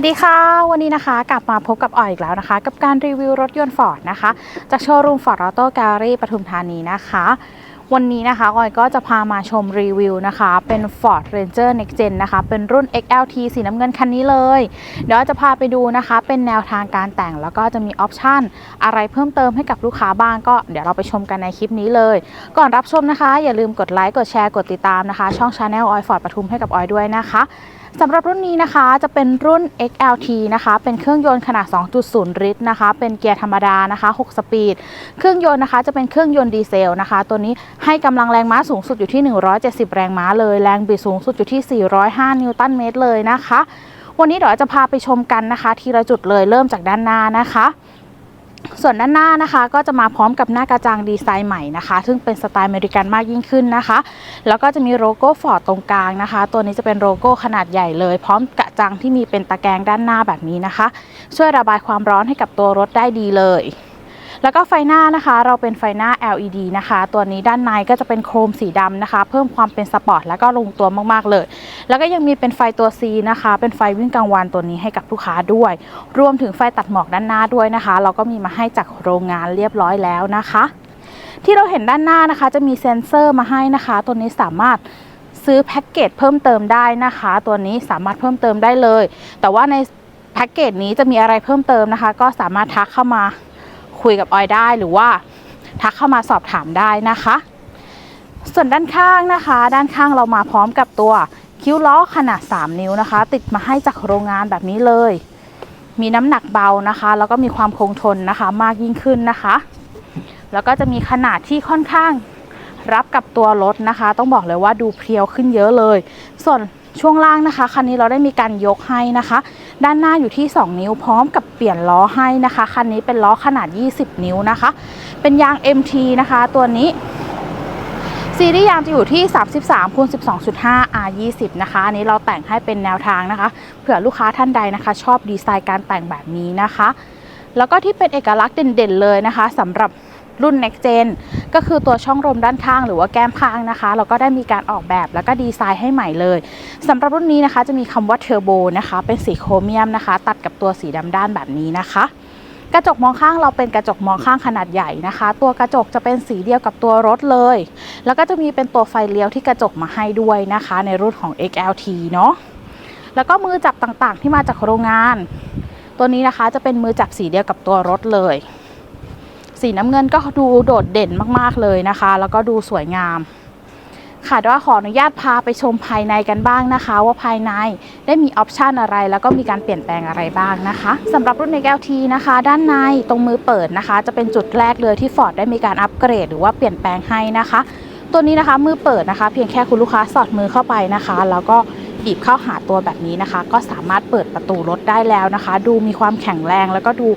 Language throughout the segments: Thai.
วัสดีค่ะ วันนี้นะคะกลับมาพบกับออยอีกแล้วนะคะ กับการรีวิวรถยนต์ฟอร์ดนะคะ จากโชว์รูมฟอร์ดออโต้แกลลี่ปทุมธานีนะคะ วันนี้นะคะออยก็จะพามาชมรีวิวนะคะ เป็น Ford Ranger Next Gen นะคะ เป็นรุ่น XLT สีน้ำเงินคันนี้เลย เดี๋ยวจะพาไปดูนะคะ เป็นแนวทางการแต่งแล้วก็จะมีออปชันอะไรเพิ่มเติมให้กับลูกค้าบ้างก็เดี๋ยวเราไปชมกันในคลิปนี้เลย ก่อนรับชมนะคะ อย่าลืมกดไลค์กดแชร์กดติดตามนะคะ ช่อง Channel ออยฟอร์ดปทุมให้กับออยด้วยนะคะ สำหรับรุ่นนี้นะคะจะเป็นรุ่น XLT นะคะ เป็นเครื่องยนต์ขนาด 2.0 ลิตรนะคะ เป็นเกียร์ธรรมดานะคะ 6 สปีด เครื่องยนต์นะคะจะเป็นเครื่องยนต์ดีเซลนะคะ ตัวนี้ให้กำลังแรงม้าสูงสุดอยู่ที่ 170 แรงม้าเลย แรงบิดสูงสุดอยู่ที่ 405 นิวตันเมตรเลยนะคะ วันนี้เดี๋ยวจะพาไปชมกันนะคะ ทีละจุดเลยเริ่มจากด้านหน้านะคะ ส่วนด้านหน้านะคะก็จะมาพร้อมกับหน้ากระจังดีไซน์ใหม่นะคะ ซึ่งเป็นสไตล์อเมริกันมากยิ่งขึ้นนะคะ แล้วก็จะมีโลโก้ฟอร์ดตรงกลางนะคะ ตัวนี้จะเป็นโลโก้ขนาดใหญ่เลย พร้อมกระจังที่มีเป็นตะแกรงด้านหน้าแบบนี้นะคะ ช่วยระบายความร้อนให้กับตัวรถได้ดีเลย แล้วก็ไฟหน้านะคะ เราเป็นไฟหน้า LED นะคะ ตัวนี้ด้านในก็จะเป็นโครมสีดำนะคะ เพิ่มความเป็นสปอร์ตแล้วก็ลงตัวมากๆเลย แล้วก็ยังมีเป็นไฟตัว C นะคะ เป็นไฟวิ่งกลางวันตัวนี้ให้กับลูกค้าด้วย รวมถึงไฟตัดหมอกด้านหน้าด้วยนะคะ เราก็มีมาให้จากโรงงานเรียบร้อยแล้วนะคะ ที่เราเห็นด้านหน้านะคะ จะมีเซ็นเซอร์มาให้นะคะ ตัวนี้สามารถซื้อแพ็กเกจเพิ่มเติมได้นะคะ ตัวนี้สามารถเพิ่มเติมได้เลย แต่ว่าในแพ็กเกจนี้จะมีอะไรเพิ่มเติมนะคะ ก็สามารถทักเข้ามา คุยกับออยได้หรือว่าทักเข้ามาสอบถามได้นะคะ ส่วนด้านข้างนะคะ ด้านข้างเรามาพร้อมกับตัวคิ้วล้อขนาด 3 นิ้วนะคะ ติดมาให้จากโรงงานแบบนี้เลย มีน้ำหนักเบานะคะ แล้วก็มีความคงทนนะคะ มากยิ่งขึ้นนะคะ แล้วก็จะมีขนาดที่ค่อนข้างรับกับตัวรถนะคะ ต้องบอกเลยว่าดูเพรียวขึ้นเยอะเลย ส่วน ช่วงล่างนะคะคันนี้เราได้มีการยกให้นะคะ ด้านหน้าอยู่ที่ 2 นิ้วพร้อมกับเปลี่ยนล้อให้นะคะคันนี้เป็นล้อขนาด 20 นิ้วนะคะ เป็นยาง MT นะคะ ตัวนี้ซีรีส์ยางจะอยู่ที่ 33คูณ12.5 R 20นะคะอันนี้เราแต่งให้เป็นแนวทางนะคะ เผื่อลูกค้าท่านใดนะคะ ชอบดีไซน์การแต่งแบบนี้นะคะ แล้วก็ที่เป็นเอกลักษณ์เด่นๆเลยนะคะสำหรับรุ่น Next Gen ก็คือตัวช่องลมด้านข้างหรือว่าแก้มข้างนะคะเราก็ได้มีการออกแบบแล้วก็ดีไซน์ให้ใหม่เลยสำหรับรุ่นนี้นะคะจะมีคำว่าเทอร์โบนะคะเป็นสีโครเมียมนะคะ ตัดกับตัวสีดำด้านแบบนี้นะคะกระจกมองข้างเราเป็นกระจกมองข้างขนาดใหญ่นะคะ ตัวกระจกจะเป็นสีเดียวกับตัวรถเลย แล้วก็จะมีเป็นตัวไฟเลี้ยวที่กระจกมาให้ด้วยนะคะ ในรุ่นของ XLT เนาะแล้วก็มือจับต่างๆที่มาจากโรงงาน ตัวนี้นะคะจะเป็นมือจับสีเดียวกับตัวรถเลย สีน้ำเงินก็ดูโดดเด่นมากๆเลยนะคะ แล้วก็ดูสวยงาม ค่ะเดี๋ยวขออนุญาตพาไปชมภายในกันบ้างนะคะ ว่าภายในได้มีออปชันอะไร แล้วก็มีการเปลี่ยนแปลงอะไรบ้างนะคะสำหรับรุ่น XLT นะคะ ด้านในตรงมือเปิดนะคะ จะเป็นจุดแรกเลยที่ Ford ได้มีการอัปเกรด หรือว่าเปลี่ยนแปลงให้นะคะ ตัวนี้นะคะมือเปิดนะคะ เพียงแค่คุณลูกค้าสอดมือเข้าไปนะคะ แล้วก็บีบเข้าหาตัวแบบนี้นะคะ ก็สามารถเปิดประตูรถได้แล้วนะคะ ดูมีความแข็งแรงแล้วก็ดู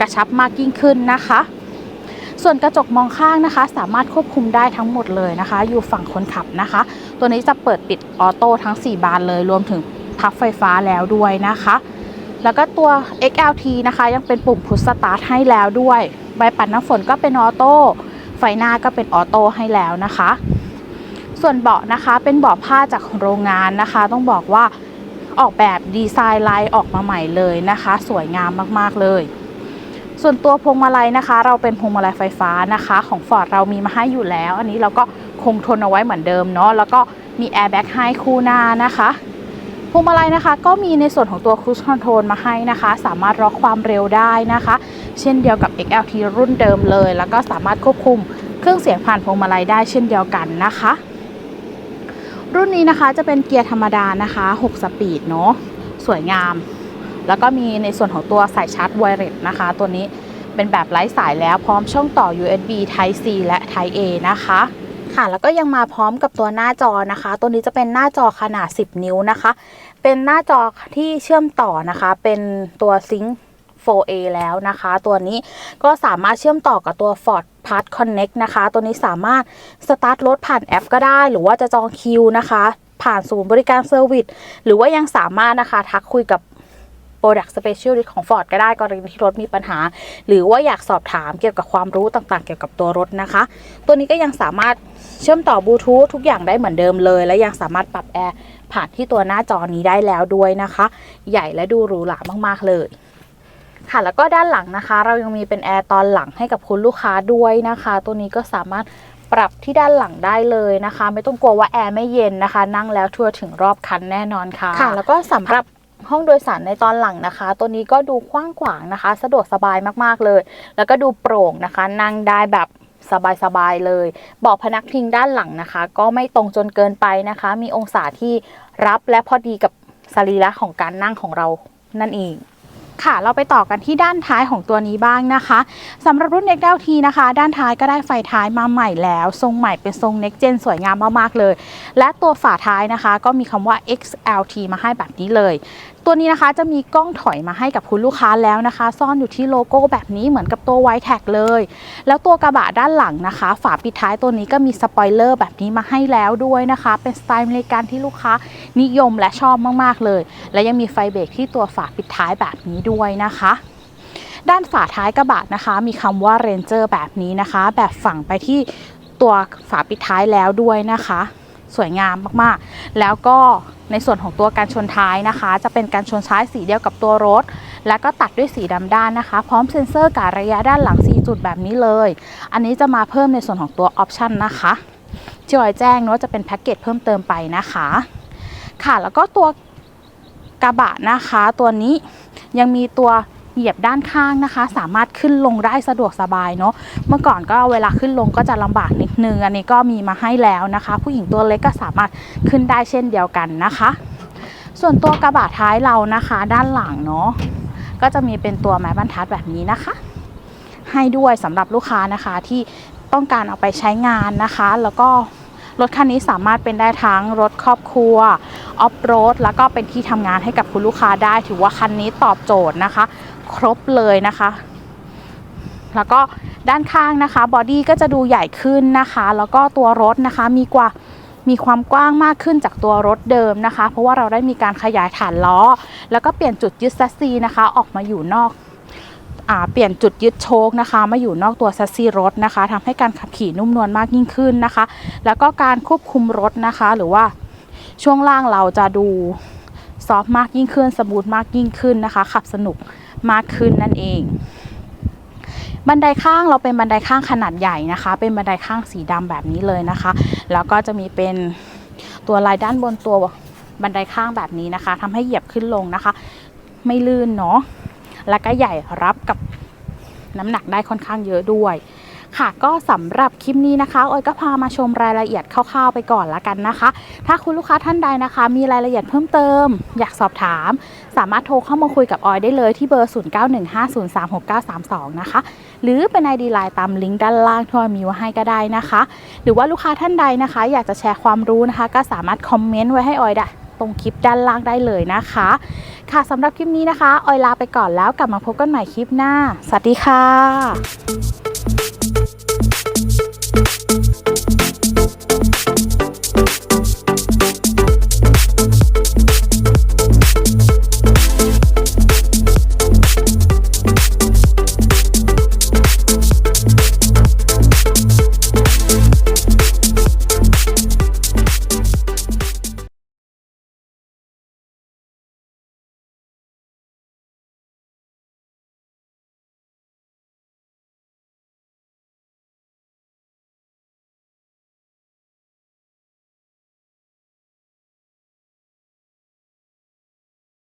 กระชับมากยิ่งขึ้นนะคะ ส่วนกระจกมองข้างนะคะ สามารถควบคุมได้ทั้งหมดเลยนะคะ อยู่ฝั่งคนขับนะคะ ตัวนี้จะเปิดปิดออโต้ทั้ง 4 บานเลย รวมถึงพับไฟฟ้าแล้วด้วยนะคะ แล้วก็ตัว XLT นะคะ ยังเป็นปุ่มพุชสตาร์ทให้แล้วด้วยใบปัดน้ำฝนก็เป็นออโต้ไฟหน้าก็เป็นออโต้ให้แล้วนะคะ ส่วนเบาะนะคะเป็นเบาะผ้าจากโรงงานนะคะ ต้องบอกว่าออกแบบดีไซน์ลายออกมาใหม่เลยนะคะ สวยงามมากๆเลย ส่วนตัวพวงมาลัยนะคะ เราเป็นพวงมาลัยไฟฟ้านะคะ ของ Ford เรามีมาให้อยู่แล้ว อันนี้เราก็คงทนเอาไว้เหมือนเดิมเนาะแล้วก็มีแอร์แบ็กให้คู่หน้านะคะพวงมาลัยนะคะ ก็มีในส่วนของตัว Cruise Control มาให้นะคะ สามารถล็อกความเร็วได้นะคะ เช่นเดียวกับ XLT รุ่นเดิมเลย แล้วก็สามารถควบคุมเครื่องเสียงผ่านพวงมาลัยได้เช่นเดียวกันนะคะ รุ่นนี้นะคะจะเป็นเกียร์ธรรมดานะคะ 6 สปีดเนาะสวยงาม แล้วก็มีในส่วนของตัวสายชาร์จไวเลสนะคะ ตัวนี้เป็นแบบไร้สายแล้วพร้อมช่องต่อ USB Type C และ Type A นะคะค่ะแล้วก็ยังมาพร้อมกับตัวหน้าจอนะคะ ตัวนี้จะเป็นหน้าจอขนาด 10 นิ้วนะคะ เป็นหน้าจอที่เชื่อมต่อนะคะ เป็นตัวซิง 4A แล้วนะคะ ตัวนี้ก็สามารถเชื่อมต่อกับตัว Ford Pass Connect นะคะ ตัวนี้สามารถสตาร์ทรถผ่านแอปก็ได้ หรือว่าจะจองคิวนะคะ ผ่านศูนย์บริการเซอร์วิสหรือว่ายังสามารถนะคะ ทักคุยกับ Product Specialist ของ Ford ก็ได้กรณีที่รถมีปัญหา หรือว่าอยากสอบถามเกี่ยวกับความรู้ต่างๆ เกี่ยวกับตัวรถนะคะ ตัวนี้ก็ยังสามารถเชื่อมต่อบลูทูธทุกอย่างได้เหมือนเดิมเลย และยังสามารถปรับแอร์ผ่านที่ตัวหน้าจอนี้ได้แล้วด้วยนะคะ ใหญ่และดูหรูหรามากๆเลยค่ะแล้วก็ด้านหลังนะคะ เรายังมีเป็นแอร์ตอนหลังให้กับคุณลูกค้าด้วยนะคะ ตัวนี้ก็สามารถปรับที่ด้านหลังได้เลยนะคะ ไม่ต้องกลัวว่าแอร์ไม่เย็นนะคะ นั่งแล้วทั่วถึงรอบคันแน่นอนค่ะค่ะ แล้วก็สำหรับ ห้องโดยสารในตอนหลังนะคะ ตัวนี้ก็ดูกว้างขวางนะคะ สะดวกสบายมากๆเลย แล้วก็ดูโปร่งนะคะ นั่งได้แบบสบายๆเลยเบาะพนักพิงด้านหลังนะคะ ก็ไม่ตรงจนเกินไปนะคะ มีองศาที่รับและพอดีกับสรีระของการนั่งของเรานั่นเองค่ะเราไปต่อกันที่ด้านท้ายของตัวนี้บ้างนะคะสำหรับรุ่น Next LT นะคะ ด้านท้ายก็ได้ไฟท้ายมาใหม่แล้ว ทรงใหม่เป็นทรง Next Gen สวยงามมากๆเลย และตัวฝาท้ายนะคะ ก็มีคำว่า XLT มาให้แบบนี้เลย ตัวนี้นะคะจะมีกล้องถอยมาให้กับคุณลูกค้าแล้วนะคะ ซ่อนอยู่ที่โลโก้แบบนี้เหมือนกับตัว White Tag เลย แล้วตัวกระบะด้านหลังนะคะ ฝาปิดท้ายตัวนี้ก็มีสปอยเลอร์แบบนี้มาให้แล้วด้วยนะคะ เป็นสไตล์อเมริกันที่ลูกค้านิยมและชอบมากๆเลย และยังมีไฟเบรกที่ตัวฝาปิดท้ายแบบนี้ด้วยนะคะด้านฝาท้ายกระบะนะคะ มีคำว่า Ranger แบบนี้นะคะ แบบฝังไปที่ตัวฝาปิดท้ายแล้วด้วยนะคะ สวยงามมากๆ แล้วก็ในส่วนของตัวการชนท้ายนะคะ จะเป็นการชนท้ายสีเดียวกับตัวรถ แล้วก็ตัดด้วยสีดำด้านนะคะ พร้อมเซ็นเซอร์การระยะด้านหลัง 4 จุดแบบนี้เลย อันนี้จะมาเพิ่มในส่วนของตัวออปชันนะคะที่ออยแจ้งเนอะจะเป็นแพ็กเกจเพิ่มเติมไปนะคะ ค่ะแล้วก็ตัวกระบะนะคะ ตัวนี้ยังมีตัว เหยียบด้านข้างนะคะ สามารถขึ้นลงได้สะดวกสบายเนาะเมื่อก่อนก็เวลาขึ้นลงก็จะลำบากนิดนึง อันนี้ก็มีมาให้แล้วนะคะ ผู้หญิงตัวเล็กก็สามารถขึ้นได้เช่นเดียวกันนะคะ ส่วนตัวกระบะท้ายเรานะคะ ด้านหลังเนาะก็จะมีเป็นตัวไม้บรรทัดแบบนี้นะคะ ให้ด้วยสำหรับลูกค้านะคะที่ต้องการเอาไปใช้งานนะคะ แล้วก็ รถคันนี้สามารถเป็นได้ทั้งรถครอบครัวออฟโรดแล้วก็เป็นที่ทำงานให้กับคุณลูกค้าได้ ถือว่าคันนี้ตอบโจทย์นะคะ ครบเลยนะคะ แล้วก็ด้านข้างนะคะบอดี้ก็จะดูใหญ่ขึ้นนะคะ แล้วก็ตัวรถนะคะมีกว่ามีความกว้างมากขึ้นจากตัวรถเดิมนะคะ เพราะว่าเราได้มีการขยายฐานล้อ แล้วก็เปลี่ยนจุดยึดแซสซีนะคะ ออกมาอยู่นอก เปลี่ยนจุดยึดโชคนะคะ มาอยู่นอกตัวแซสซีรถนะคะทำให้การขับขี่นุ่มนวลมากยิ่งขึ้นนะคะ แล้วก็การควบคุมรถนะคะ หรือว่าช่วงล่างเราจะดูซอฟต์มากยิ่งขึ้น สมูทมากยิ่งขึ้นนะคะ ขับสนุกมากขึ้นนั่นเอง บันไดข้างเราเป็นบันไดข้างขนาดใหญ่นะคะ เป็นบันไดข้างสีดำแบบนี้เลยนะคะ แล้วก็จะมีเป็นตัวลายด้านบนตัวบันไดข้างแบบนี้นะคะทำให้เหยียบขึ้นลงนะคะ ไม่ลื่นเนาะ แล้วก็ใหญ่รับกับน้ำหนักได้ค่อนข้างเยอะด้วย ค่ะก็สำหรับคลิปนี้นะคะออยก็พามาชมรายละเอียดคร่าวๆไปก่อนละกันนะคะ ถ้าคุณลูกค้าท่านใดนะคะ มีรายละเอียดเพิ่มเติม อยากสอบถาม สามารถโทรเข้ามาคุยกับออยได้เลยที่เบอร์ 0915036932 นะคะ หรือเป็นไอดีไลน์ตามลิงก์ด้านล่างที่ออยมีไว้ให้ก็ได้นะคะ หรือว่าลูกค้าท่านใดนะคะ อยากจะแชร์ความรู้นะคะ ก็สามารถคอมเมนต์ไว้ให้ออยได้ตรงคลิปด้านล่างได้เลยนะคะ ค่ะสำหรับคลิปนี้นะคะ ออยลาไปก่อนแล้วกลับมาพบกันใหม่คลิปหน้า สวัสดีค่ะ